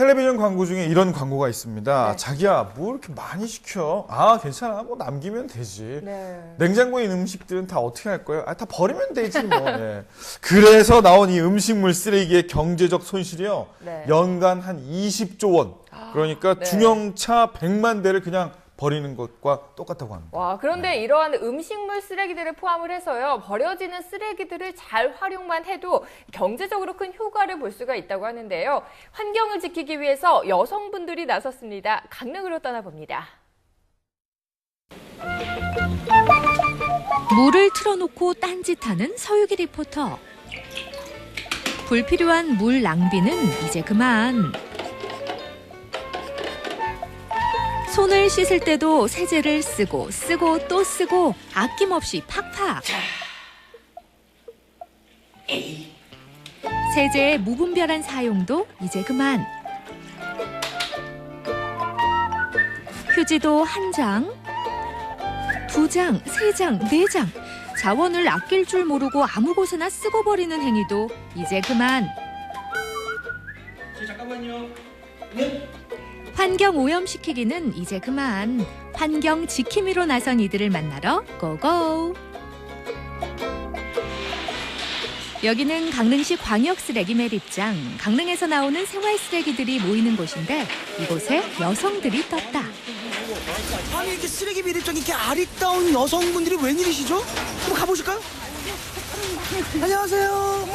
텔레비전 광고 중에 이런 광고가 있습니다. 네. 자기야, 뭐 이렇게 많이 시켜? 아, 괜찮아. 뭐 남기면 되지. 네. 냉장고에 있는 음식들은 다 어떻게 할 거예요? 아, 다 버리면 되지 뭐. 예. 그래서 나온 이 음식물 쓰레기의 경제적 손실이요. 네. 연간 한 20조 원. 그러니까 네. 중형차 100만 대를 그냥 버리는 것과 똑같다고 합니다. 와, 그런데 이러한 음식물 쓰레기들을 포함을 해서요, 버려지는 쓰레기들을 잘 활용만 해도 경제적으로 큰 효과를 볼 수가 있다고 하는데요. 환경을 지키기 위해서 여성분들이 나섰습니다. 강릉으로 떠나봅니다. 물을 틀어놓고 딴짓하는 서유기 리포터. 불필요한 물 낭비는 이제 그만. 손을 씻을 때도 세제를 쓰고 쓰고 또 쓰고 아낌없이 팍팍. 세제의 무분별한 사용도 이제 그만. 휴지도 한 장, 두 장, 세 장, 네 장. 자원을 아낄 줄 모르고 아무 곳에나 쓰고 버리는 행위도 이제 그만. 잠깐만요. 네? 환경 오염시키기는 이제 그만. 환경 지킴이로 나선 이들을 만나러 고고. 여기는 강릉시 광역 쓰레기 매립장. 강릉에서 나오는 생활 쓰레기들이 모이는 곳인데 이곳에 여성들이 떴다. 아니 이렇게 쓰레기 비립적 이렇게 아리따운 여성분들이 웬일이시죠? 한번 가보실까요? 안녕하세요.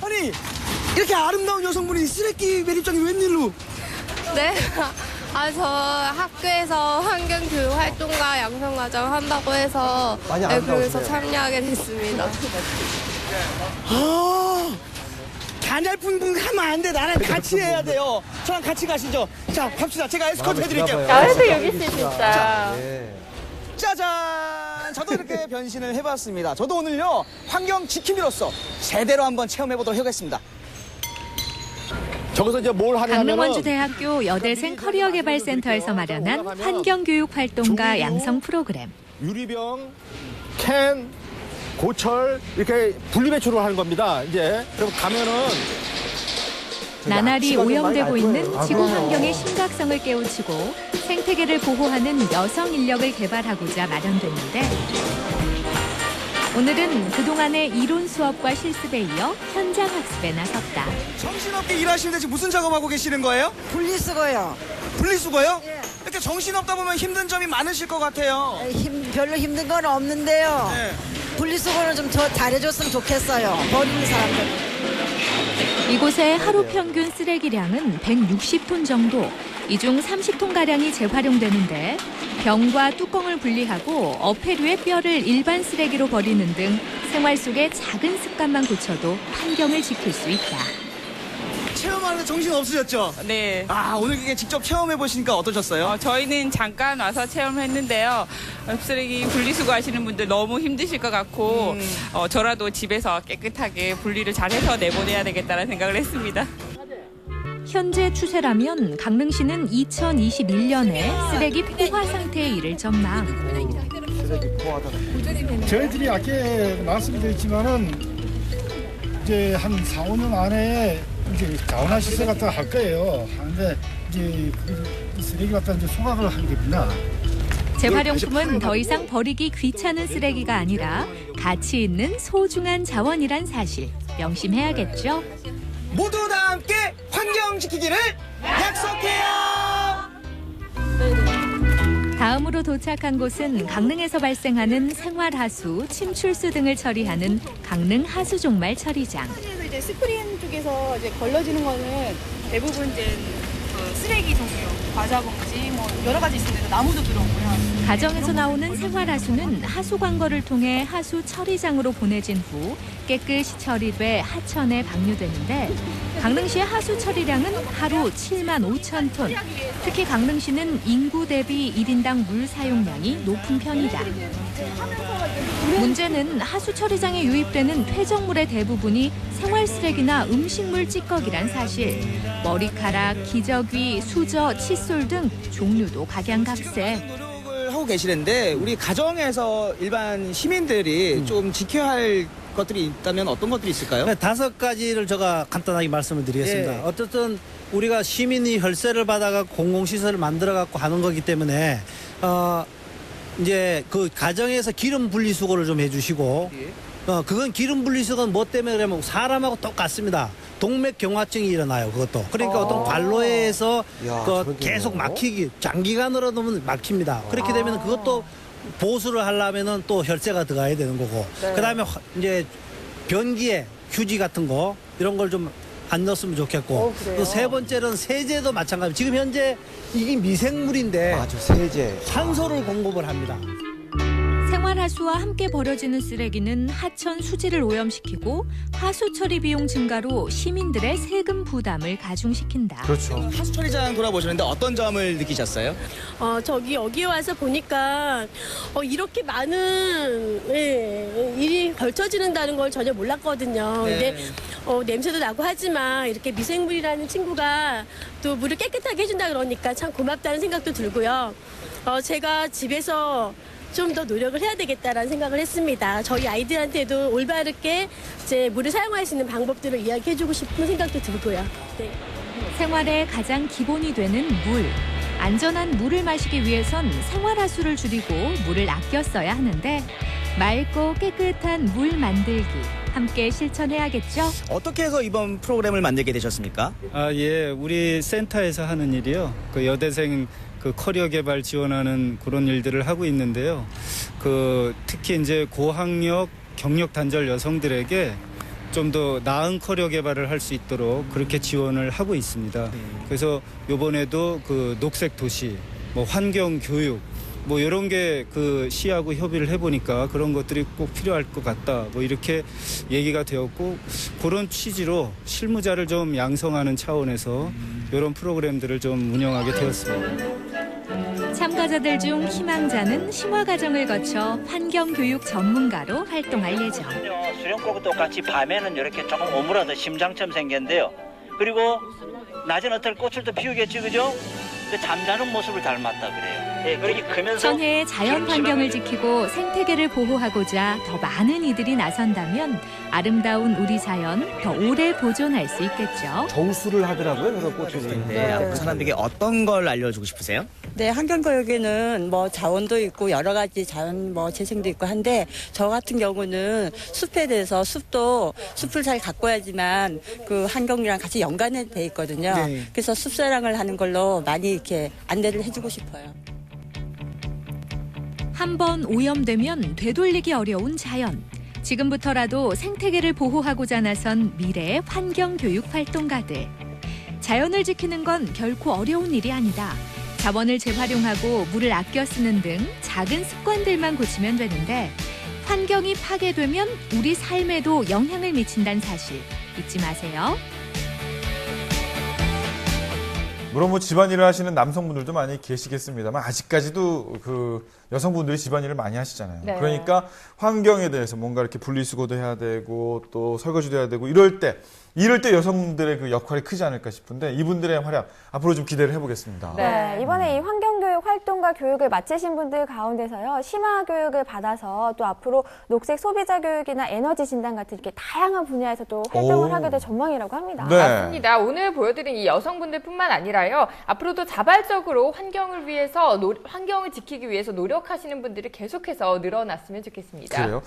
아니 이렇게 아름다운 여성분이 쓰레기 매립장이 웬일로? 네. 아, 저 학교에서 환경교육 활동과 양성과정 한다고 해서 많이 네, 그래서. 참여하게 됐습니다. 아 가냘픈 분 하면 안 돼. 나랑 같이 해야 돼요. 저랑 같이 가시죠. 자 갑시다. 제가 에스코트 해드릴게요. 야, 그래도 여기 있어, 진짜. 짜잔! 저도 이렇게 변신을 해봤습니다. 저도 오늘요, 환경 지킴이로서 제대로 한번 체험해보도록 하겠습니다. 저기서 이제 뭘 하냐면은 강릉원주대학교 여대생 커리어개발센터에서 마련한 환경교육 활동가 양성 프로그램. 유리병, 캔, 고철 이렇게 분리배출을 하는 겁니다. 이제 그럼 가면은 나날이 오염되고 날 있는. 지구. 환경의 심각성을 깨우치고 생태계를 보호하는 여성 인력을 개발하고자 마련됐는데 오늘은 그동안의 이론 수업과 실습에 이어 현장 학습에 나섰다. 정신없게 일하시는데 지금 무슨 작업하고 계시는 거예요? 분리수거요. 분리수거요? 예. 이렇게 정신없다 보면 힘든 점이 많으실 것 같아요. 에, 힘, 별로 힘든 건 없는데요. 네. 분리수거는 좀 더 잘해줬으면 좋겠어요. 버리는 사람들. 이곳의 하루 평균 쓰레기량은 160톤 정도. 이 중 30톤 가량이 재활용되는데 병과 뚜껑을 분리하고 어패류의 뼈를 일반 쓰레기로 버리는 등 생활 속의 작은 습관만 고쳐도 환경을 지킬 수 있다. 체험하는데 정신 없으셨죠? 네. 아, 오늘 이게 직접 체험해 보시니까 어떠셨어요? 어, 저희는 잠깐 와서 체험했는데요. 어, 쓰레기 분리수거 하시는 분들 너무 힘드실 것 같고, 음. 어, 저라도 집에서 깨끗하게 분리를 잘해서 내보내야 되겠다는 생각을 했습니다. 현재 추세라면 강릉시는 2021년에 쓰레기 포화 상태에 이를 전망. 저희들이 아까 말씀드렸지만은 이제 한 4, 5년 안에 이제 자원화 시설 같은 거 할 거예요. 하는데 이제 그 쓰레기 갖다 이제 소각을 하게 됩니다. 재활용품은 더 이상 버리기 귀찮은 쓰레기가 아니라 가치 있는 소중한 자원이란 사실 명심해야겠죠. 모두 다 함께 환경 지키기를 약속해요! 다음으로 도착한 곳은 강릉에서 발생하는 생활하수, 침출수 등을 처리하는 강릉 하수종말 처리장. 이제 스크린 쪽에서 이제 걸러지는 거는 대부분 이제 그 쓰레기 종류, 과자 봉지 뭐 여러 가지 있습니다. 나무도 들어오고요. 가정에서 나오는 생활하수는 하수 광거를 통해 하수 처리장으로 보내진 후 깨끗이 처리돼 하천에 방류되는데 강릉시의 하수 처리량은 하루 7만 5천 톤. 특히 강릉시는 인구 대비 1인당 물 사용량이 높은 편이다. 문제는 하수 처리장에 유입되는 퇴적물의 대부분이 생활 쓰레기나 음식물 찌꺼기란 사실. 머리카락, 기저귀, 수저, 칫솔 등 종류도 각양각색. 노력을 하고 계시는데 우리 가정에서 일반 시민들이 좀 지켜야 할 것들이 있다면 어떤 것들이 있을까요? 네, 다섯 가지를 제가 간단하게 말씀을 드리겠습니다. 예. 어쨌든 우리가 시민이 혈세를 받아가 공공시설을 만들어 갖고 하는 거기 때문에 어 이제 그 가정에서 기름 분리수거를 좀 해주시고 어 그건 기름 분리수거는 뭐 때문에 그러면 사람하고 똑같습니다. 동맥 경화증이 일어나요. 그것도 그러니까 어떤 관로에서 야, 그. 계속 막히기 장기간으로 놓으면 막힙니다. 그렇게 되면 그것도 보수를 하려면은 또 혈세가 들어가야 되는 거고 네. 그다음에 화- 이제 변기에 휴지 같은 거 이런 걸좀 안 넣었으면 좋겠고 어, 그래요? 또 세 번째는 세제도 마찬가지 지금 현재 이게 미생물인데 아주 세제. 산소를 공급을 합니다. 생활하수와 함께 버려지는 쓰레기는 하천 수질을 오염시키고 하수 처리 비용 증가로 시민들의 세금 부담을 가중시킨다. 그렇죠. 하수처리장 돌아보시는데 어떤 점을 느끼셨어요? 어, 저기 여기 와서 보니까 어, 이렇게 많은 예, 일이 걸쳐지는다는 걸 전혀 몰랐거든요. 네. 근데 어, 냄새도 나고 하지만 이렇게 미생물이라는 친구가 또 물을 깨끗하게 해준다 그러니까 참 고맙다는 생각도 들고요. 어, 제가 집에서 좀 더 노력을 해야 되겠다라는 생각을 했습니다. 저희 아이들한테도 올바르게 이제 물을 사용할 수 있는 방법들을 이야기해주고 싶은 생각도 들고요. 네. 생활의 가장 기본이 되는 물. 안전한 물을 마시기 위해선 생활하수를 줄이고 물을 아껴 써야 하는데 맑고 깨끗한 물 만들기 함께 실천해야겠죠. 어떻게 해서 이번 프로그램을 만들게 되셨습니까? 아, 예. 우리 센터에서 하는 일이요. 그 여대생 그 커리어 개발 지원하는 그런 일들을 하고 있는데요. 그 특히 이제 고학력 경력 단절 여성들에게 좀 더 나은 커리어 개발을 할 수 있도록 그렇게 지원을 하고 있습니다. 그래서 요번에도 그 녹색 도시, 뭐 환경 교육 뭐 이런 게 그 시하고 협의를 해보니까 그런 것들이 꼭 필요할 것 같다. 뭐 이렇게 얘기가 되었고 그런 취지로 실무자를 좀 양성하는 차원에서 이런 프로그램들을 좀 운영하게 되었습니다. 참가자들 중 희망자는 심화 과정을 거쳐 환경 교육 전문가로 활동할 예정. 수령고도 똑같이 밤에는 이렇게 조금 오므라져 심장처럼 생겼는데요. 그리고 낮에는 어떨 꽃을 또 피우겠지 그죠? 그 잠자는 모습을 닮았다 그래요. 예, 그렇게 크면서 전해의 자연 환경을 지키고 생태계를 보호하고자 더 많은 이들이 나선다면 아름다운 우리 자연 더 오래 보존할 수 있겠죠. 정수를 하더라고요. 그래서 꽃을. 네. 그 사람들에게 어떤 걸 알려주고 싶으세요? 네, 환경교육에는 뭐 자원도 있고 여러 가지 자연 뭐 재생도 있고 한데 저 같은 경우는 숲에 대해서 숲도 숲을 잘 가꿔야지만 그 환경이랑 같이 연관이 돼 있거든요. 네. 그래서 숲사랑을 하는 걸로 많이 이렇게 안내를 해주고 싶어요. 한 번 오염되면 되돌리기 어려운 자연. 지금부터라도 생태계를 보호하고자 나선 미래의 환경 교육 활동가들. 자연을 지키는 건 결코 어려운 일이 아니다. 자원을 재활용하고 물을 아껴 쓰는 등 작은 습관들만 고치면 되는데 환경이 파괴되면 우리 삶에도 영향을 미친다는 사실 잊지 마세요. 물론 뭐 집안일을 하시는 남성분들도 많이 계시겠습니다만 아직까지도 그 여성분들이 집안일을 많이 하시잖아요. 네. 그러니까 환경에 대해서 뭔가 이렇게 분리수거도 해야 되고 또 설거지도 해야 되고 이럴 때 이럴 때 여성들의 그 역할이 크지 않을까 싶은데 이분들의 활약 앞으로 좀 기대를 해보겠습니다. 네. 이번에 이 환경교육 활동과 교육을 마치신 분들 가운데서요, 심화 교육을 받아서 또 앞으로 녹색 소비자 교육이나 에너지 진단 같은 이렇게 다양한 분야에서 또 활동을 오. 하게 될 전망이라고 합니다. 네. 맞습니다. 오늘 보여드린 이 여성분들뿐만 아니라요. 앞으로도 자발적으로 환경을 위해서 노- 환경을 지키기 위해서 노력하시는 분들이 계속해서 늘어났으면 좋겠습니다. 그래요.